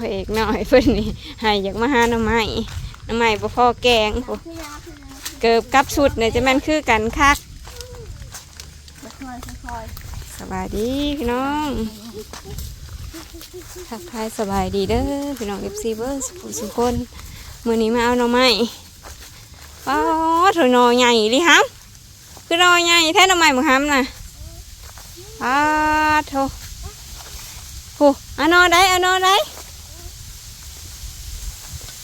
พระเอกหน่อยเพิ่นนี่ให้อยากมาหาหน้ำไม้หน้ำไม้บ่พอแกงโอ้เกิบกับชุดเนี่ยจะแม่นคือกันคักสบายดีพี่น้องทักทายสบายดีเด้อพี่น้อง FC เบอร์สุขสุคนมือนี้มาเอาหน่อไม้ป้าเถอะหน่อใหญ่ดิฮัมคือหน่อใหญ่แท้หน่อไม้มึงฮัมน่ะป้าโถโหอันนอได้อันนอได้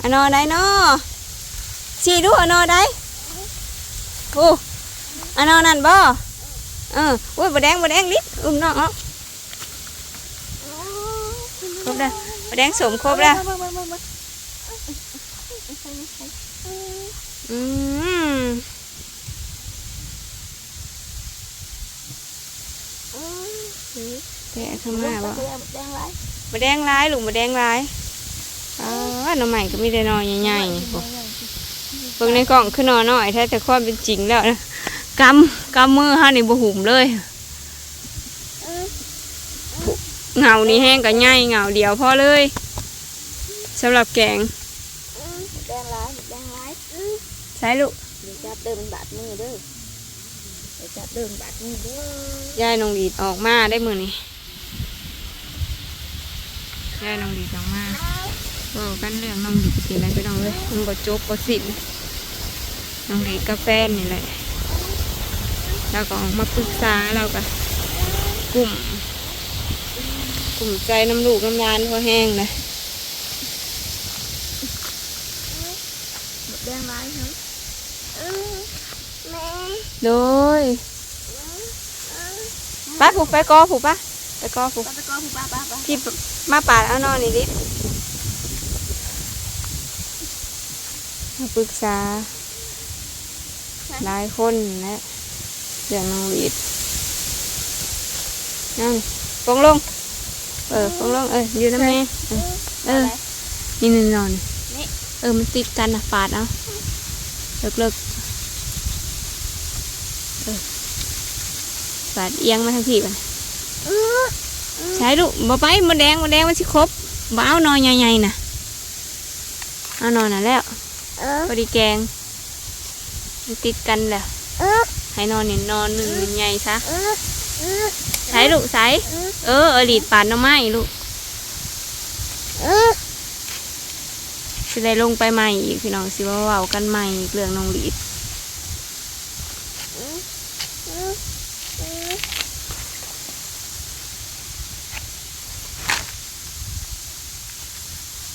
อันอได้นาะสีดูอันอได้โอ้อันอนั่นบ่เอออุ้ยบะแดงบะแดงลิบอุ้มน้องเอาครบแล้วบะแดงสมครบแล้วอืมแตะเข้ามาบ่ๆแดงแดงไรบะแดงร้ายหลูกบะแดงร้าย อ๋อหน่อใหม่ก็มีแต่หนอใหญ่ๆบ่เบิ่งในกล่องคือหนอน้อยแท้แต่ความเป็นจริงแล้วนะกำกำมือเฮานี่บ่หุ่มเลยเหงานี่แห้งกับง่ายเหงาเดียวพอเลยสำหรับแกงแดงไรแดงไรใช้ลูกเดี๋ยวจับเดินบาดมือเด้อเดี๋ยวจับเดินบาดมือเด้อยายนองดีดออกมาได้มือนี่ยายนองดีดออกมา โอ้กันเรื่องน้องดีดสิอะไรไปน้องเลยมันก็จบก็สิ้นน้องดีดกาแฟนนี่แหละแล้วก็ออกมาปรึกษาเรากับกลุ่มกลุ่มใจน้ำลูกน้ำยานพอแห้งเลยแดงไรฮะแม่โดยป้าผูกไปกอผูกป้าไปกอผูกป้าตะกอผู้ป้าป้าป้าที่มาปาดเอานอนนี่ดิมา ปรึกษา หลายคนแหละเรื่องน้องวีดนั่นฟงลง เออฟงลง เอออยู่น้ำแม่เออเออนี่นี่นอนนี่เออ มันติดกันนะปาดเอาเลิกเลิกเออปาดเอียงมาทางที่กันใช่ลูกบ่ไปมันแดงมันแดงมันสิครบบ่เอานอนใหญ่ๆน่ะเอานอนน่ะแล้วเออ พอดีแกงมันติดกันแหละเออให้นอนนี่นอนหนึ่งใหญ่ๆซะเออเออใช้ลูกใช้เออเออหลีดปาดหน้ำไม้ลูกเออสิได้ลงไปใหม่อีกพี่น้องสิว่าเว้ากันใหม่อีกเรื่องน้องหลีด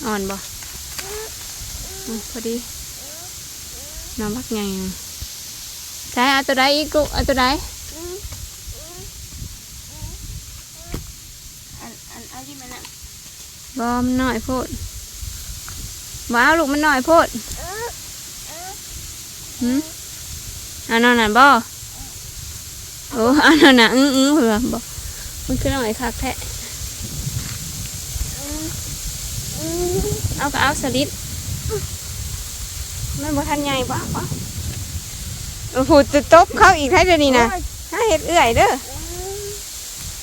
อ่อนบ่อืมพอดี น้ำพักใหญ่อะใช้เอาตัวใดอีกลูกเอาตัวใดอันอันเอาที่มันอะบอมนน้อยโพดว้าวลูกมันน้อยโพดหืมเอันนั้นน่ะบ่โอ้อันนั้นน่ะอื้ออื้อเผื่อบ่มันคือน้อยคักแท้เอาก็เอาสลิด มันบ่ทันใหญ่บ่บ่โอ้โหจะตบเขาอีกแท้เดี๋ยวนี้นะถ้าเห็ดเอื่อยเด้อ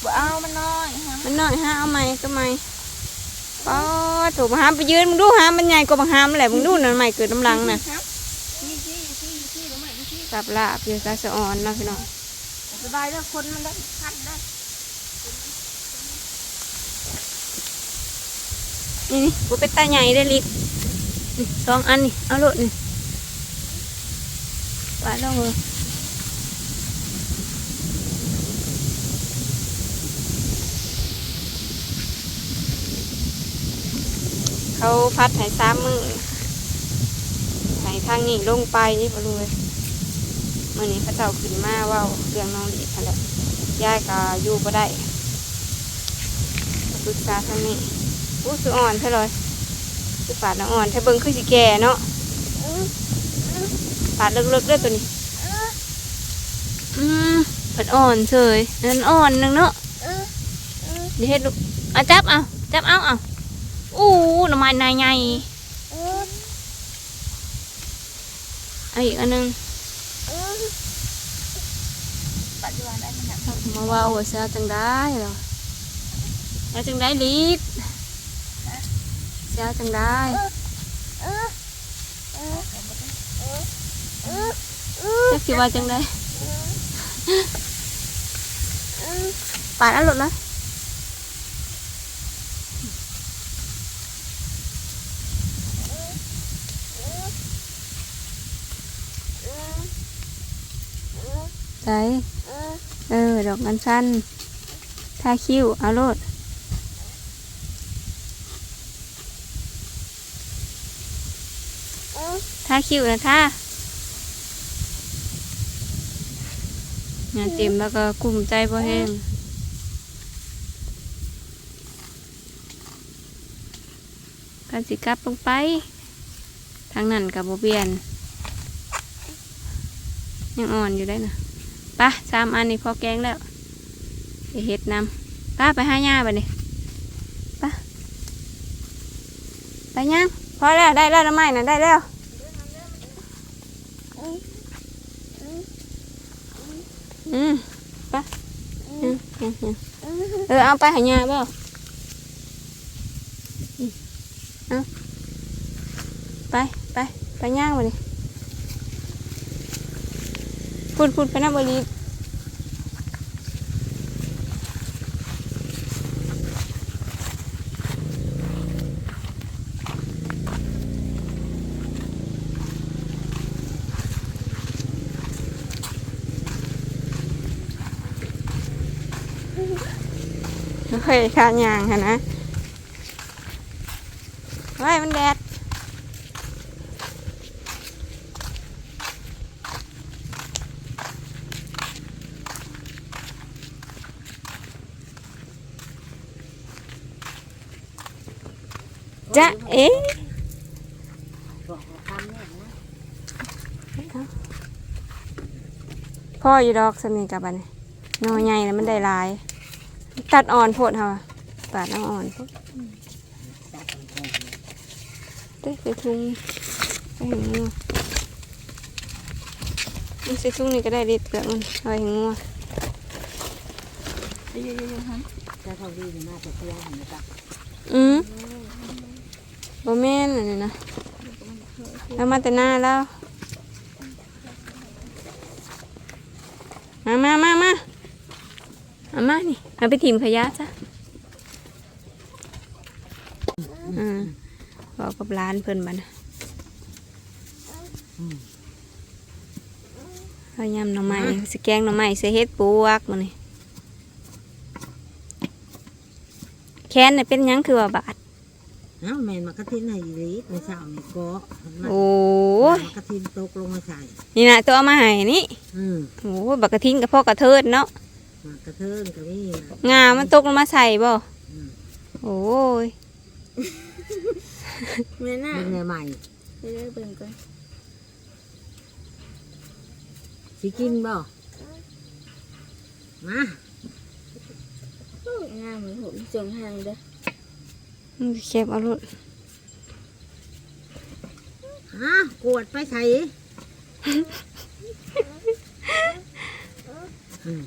บ่เอามันน้อยฮะมันน้อยฮะเอาใหม่ก็ใหม่ป้อถูกมาหามไปยืนมึงดูหามมันใหญ่กว่าบังหามแหละมึงดูนั่นใหม่เกิดน้ำลังน่ะนี่ที่ที่ที่รู้ไหมที่สับลาบอยู่ตาสะออนเนาะพี่น้องสบายแล้วคนมันได้พัดได้นี่นี่กูเป็นตาใหญ่ได้อลิกนี่สองอันนี่เอาโลดนี่ ปาดลงเลยเขาพัดใหายสามมือใหายทางนี้ลงไปนี่บรู้เลยมื่อนี้เขาเจ้าขึ้นมาว่าเรื่องน้องดีกันแหละยายก็อยู่บ่ได้ปรึกษาทางนี้อู้คืออ่อนใช่เลยคือปาดแล้วอ่อนถ้าเบิ่งคือสิแก่เนาะ ปาดเลิกๆเด้วยตัวนี้อืมเปิดอ่อนเฉยนั่นอ่อนหนึงเนาะเดี๋ยวเฮ็ดลูกเอาจับเอาจับเอาเอาอู้หน่อไม้นายใหญ่เอาอีกอันหนึงปัจจุบันได้มันแบบมาว่าโอ้เสียจังได้เหรอเอาจังได้ลิดเจ้าจังได้ จักสิว่าจังได้ปาดเอันหลุดเลยใจเออ ดอกกันสั้นทาคิ้วเอาโลดทาคิ้วนะท่า งานเต็มแล้วก็กลุ่มใจพอแห้งการสิกลับลงไป ทางนั้นกับโบเบียน ยังอ่อนอยู่ได้นะปะสามอันนี้พอแกงแล้วไปเห็ดนำป้าไปห้าย่าไปนี่ป้าไปยังพอแล้วได้แล้วน้ำไม้นะได้แล้ว อืมปอืมอืมอืมเออเอาไปหายาบ่เอาไปไปไปย่างมาดิพูดพูดไปนะบรี เฮ้ยขายางค่ะนะไว้มันแดดจะเอ๊ะพ่ออยู่ดอกสมีกับอันนี้นอใหญ่แล้วมันได้ลาย ตัดอ่อนโพดเฮาอะตัดเอาอ่อนโพดจับมันแห้งเด้ไปทุ่งไปเห็นงัวมันใส่ทุ่งนี่ก็ได้ดิเกลือมันเอาไปเห็นงัวเยอะๆๆฮะจะเท่าดีนี่น่าจะเที่ยงนะจ๊ะอืมบ่แม่นอันนี้นะแล้วมาแต่หน้าแล้วมามามามาเอามานี่ เอาไปถิ่มขยะจ้ะอืมบอกกับร้านเพิ่นบัดนะเอายำหน่อไม้สแกงหน่อไม้ใส่เฮ็ดปวกมานี่แค้นน่ะเป็นหยังคือว่าบาด เอ้าแมนมากระทินให้อีหลีในเช้านี่ก็มันโอ้ยมากระทินตกลงมาใส่นี่นะตัวเอามาให้นี่ อืม โอ้ยบักกระทิ้งกับพ่อกระเทิดเนาะ มากระเทินก็นี่นะงามันตกลงมาใส่บ่อืมโอ้ยแม่น่ะเป็นไงใหม่ไปเลือกเบิ่งก่อนสิกินบ่มาโอ้ยงามเหมือนผมจงหางเด้อมึงเก็บเอาลูกฮะกวดไปใส่อืม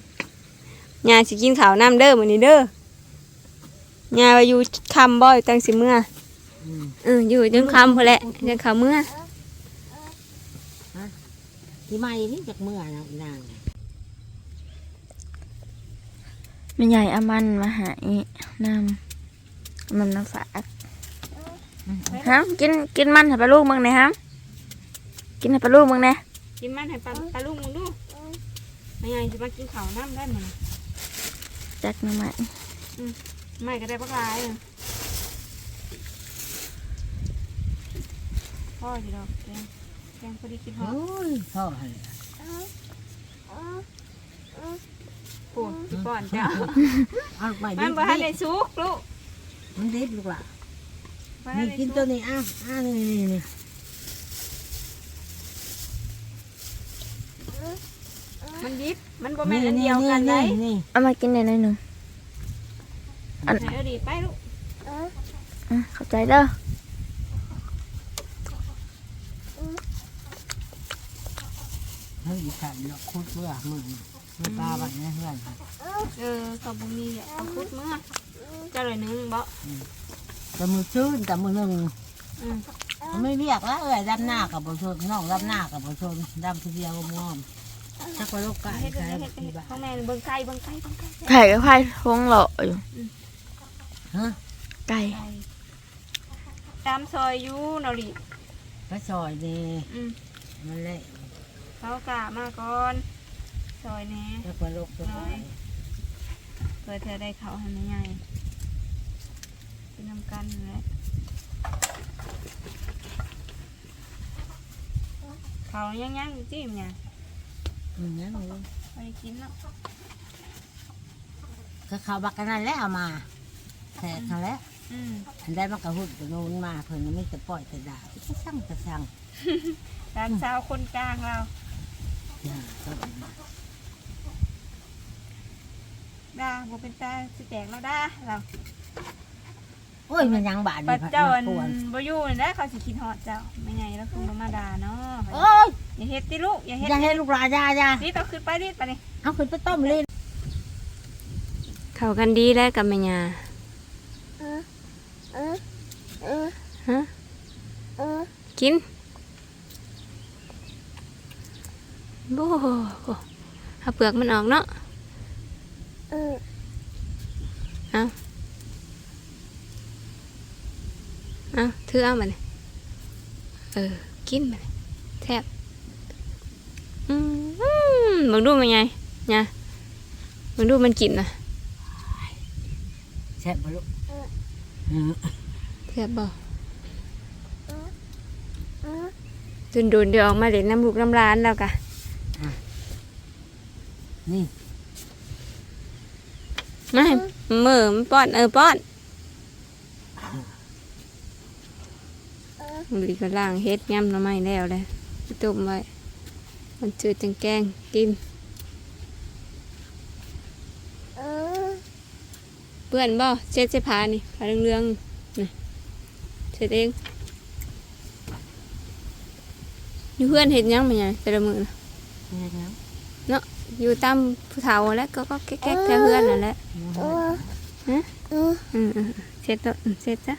ยาสิกินข้าวน้ำเด้อมื้อนี้เด้อยาว่าอยู่คำบ่อยู่ตั้งสิเมื่ออืมเอออยู่จนคำพุ่นแหละจนข้าวเมื่อที่ใหม่นี่จากเมื่อนะอีนางแม่ใหญ่อามันมาหายน้ำมันมาฝากฮะกินกินมันให้ปลาลูกมึงหน่อยฮะกินให้ปลาลูกมึงหน่อยกินมันให้ปลาปลาลูกมึงดูไม่ยายสิมากินข้าวน้ำได้มื้อนี้ จักหน่อไม้ไม่ก็ได้ปลากรายอะพ่อสิดอกแกงแกงพอดีกินฮอโอ้ดยพ่อให้ปูนสิป้อนเจ้าเอาไปมันบ่ดิทันได้สุกลูกมันดิบลูกล่ะบ่ทันี่นได้กินสุตัวกนี้อ้าวอ้าวนี่นี่ นี่มันดิบมันบ่แม่นอันเดียวกันได้นี่เอามากินหน่อยหน่อยหนึ่งอันไหนเอาดีไปลูกอะเข้าใจเด้อเฮ้ยขันเนาะคุดเบื่อมึงมึงตาบัดเนี่ยเพื่อนเออเขาบ่มีอะเขาพุดเมื่อเจ้าเลยหนึงบ่แต่มือชื่นแต่มือหนึ่งอืมมันไม่เรียกแล้วเอ้ยดำหน้ากับบุชนน้องดำหน้ากับบุชนดำทีเดียวก็งอม ถ้าคนลูกไก่เฮ็ดไก่เฮ็ดเฮ็ดที่เฮ็ดบ้านข้างในเบิ่งไก่เบิ่งไก่เบิ่งไก่ไข่ก็ไข่ทงหล่ออยู่ฮะไก่ตามซอยอยู่นาะลิพระซอยนี่อืมมันเละเขากะมาก่อนซอยแหน่ถ้าคนลูกตัวไก่เพื่อเธอได้เขาให้ไมันใหญ่เป็นน้ำกันแหละเขายังยังจิ้มเนี่ย อืมนั่นเลยไปกินแล้วก็เขาบักกันนั่นแหล้วเอามาแทกเขาแล้วอืมอันได้มันกระหุ่นกระนูนมาเพิ่นไม่จะปล่อยแต่ด่าจะสั่งจะสั่งร้านสาวคนกลางเราอย่าก็ด่าบ่เป็นตาสิแตกแล้วด่าเราโอ้ยมันยังบาดปัดผัดเจ้าอัมานปวนบ่อยู่นี่แหละเขาสิคิดฮอดเจ้าไม่ไง แล้วคุณบ่มาด่าเนาะโอ้ยอย่าเฮ็ดติลูกอย่าเฮ็ดอย่าให้ลูกหลานอยาอย่ารีบเอาขึ้นไปรีบไปนี่เอาขึ้นไปต้มเลยเข้ากันดีแล้วกับแม่ย่าฮะกินโอ้โหเอาเปลือกมันออกเนาะเอาเอาถือเอามาเนี่ย เออ กินมาเนี่ยแทบอืมอืมมึงดูมันไงเนี่ยมึงดูมันกินนะแซ่บบ่ลูกอืมแทบบ่จนโดนเดี๋ยวออกมาเล่นน้ำลูกน้ำร้านแล้วกะนี่มาให้มือมันป้อน เออป้อน หรือก็ล่างเฮ็ดย่ำน่อไม้แล้วเลยต้มไว้ มันจืดจังแกงกินเปื่อนบ่เช็ดเสื้อผ้านี่ผ้าเรื่องๆนี่เช็ดเองอยู่เพื่อนเห็ดยังไมาไงแต่ละมือนะนี่นะอยู่ตามผู้เฒ่าแล้วก็ก็แก๊กๆแถวเพื่อนนั่นแหละอืมอืมเช็ดตัวอืมเช็ดจ้ะ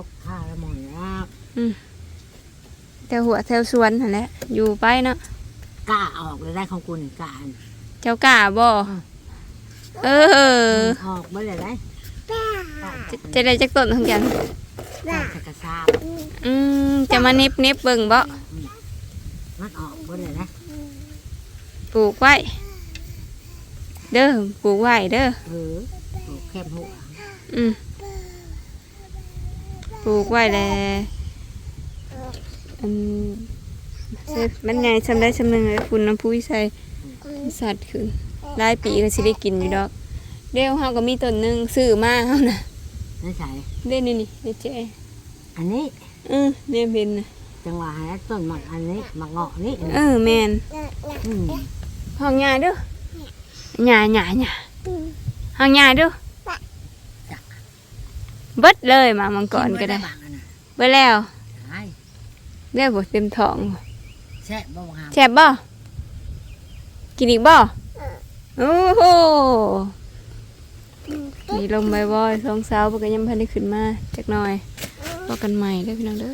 หาว่าข้าล้วมองยาแถวหัวแถวสวนนั่นแหละอยู่ไปเนาะกล้าออกเลยได้ของกูนี่กล้าอันเจ้ากล้าบ่เออออกบ่เลยได้จะจะได้จักต้นทั้งกันกล้าจะกระซาบอืมจะมานิบนิบเบิ่งบ่มันออกบ่เลยนะปลูกไว้ เด้อปลูกไว้เด้อเออโอ้แคบหัวอืม ปลูกไว้แลอันเสร็จมันใหญ่ชำได้ชำหนึงเลยฝุ่นน้ำพุ้ยใส่สัตว์ขึ้นหลายปีก็สิได้กินอยู่ดอก เดี๋ยวเฮาก็มีต้นหนึงซื้อมาเฮานะนี่ใส่เด้นี่นี่นี่เจ๊อันนี้เออเนี่ยเป็นนะจังหวะให้ต้นหมักอันนี้หมักเงาะนี่เออแมนอืมห้องยาเด้อหยาหยาหยาห้องยาเด้อ เบิดเลยมามังกรก็ได้บางอันน่ะเบิดแล้วใช่เรียกบ่เต็มท้องแซ่บบ่งามแซ่บบ่กินอีกบ่โอ้โหนี่ลงไปบ่อยสองสาวเพิ่นก็ยังบ่ทันได้ขึ้นมาจักหน่อยพบกันใหม่เด้อพี่น้องเด้อ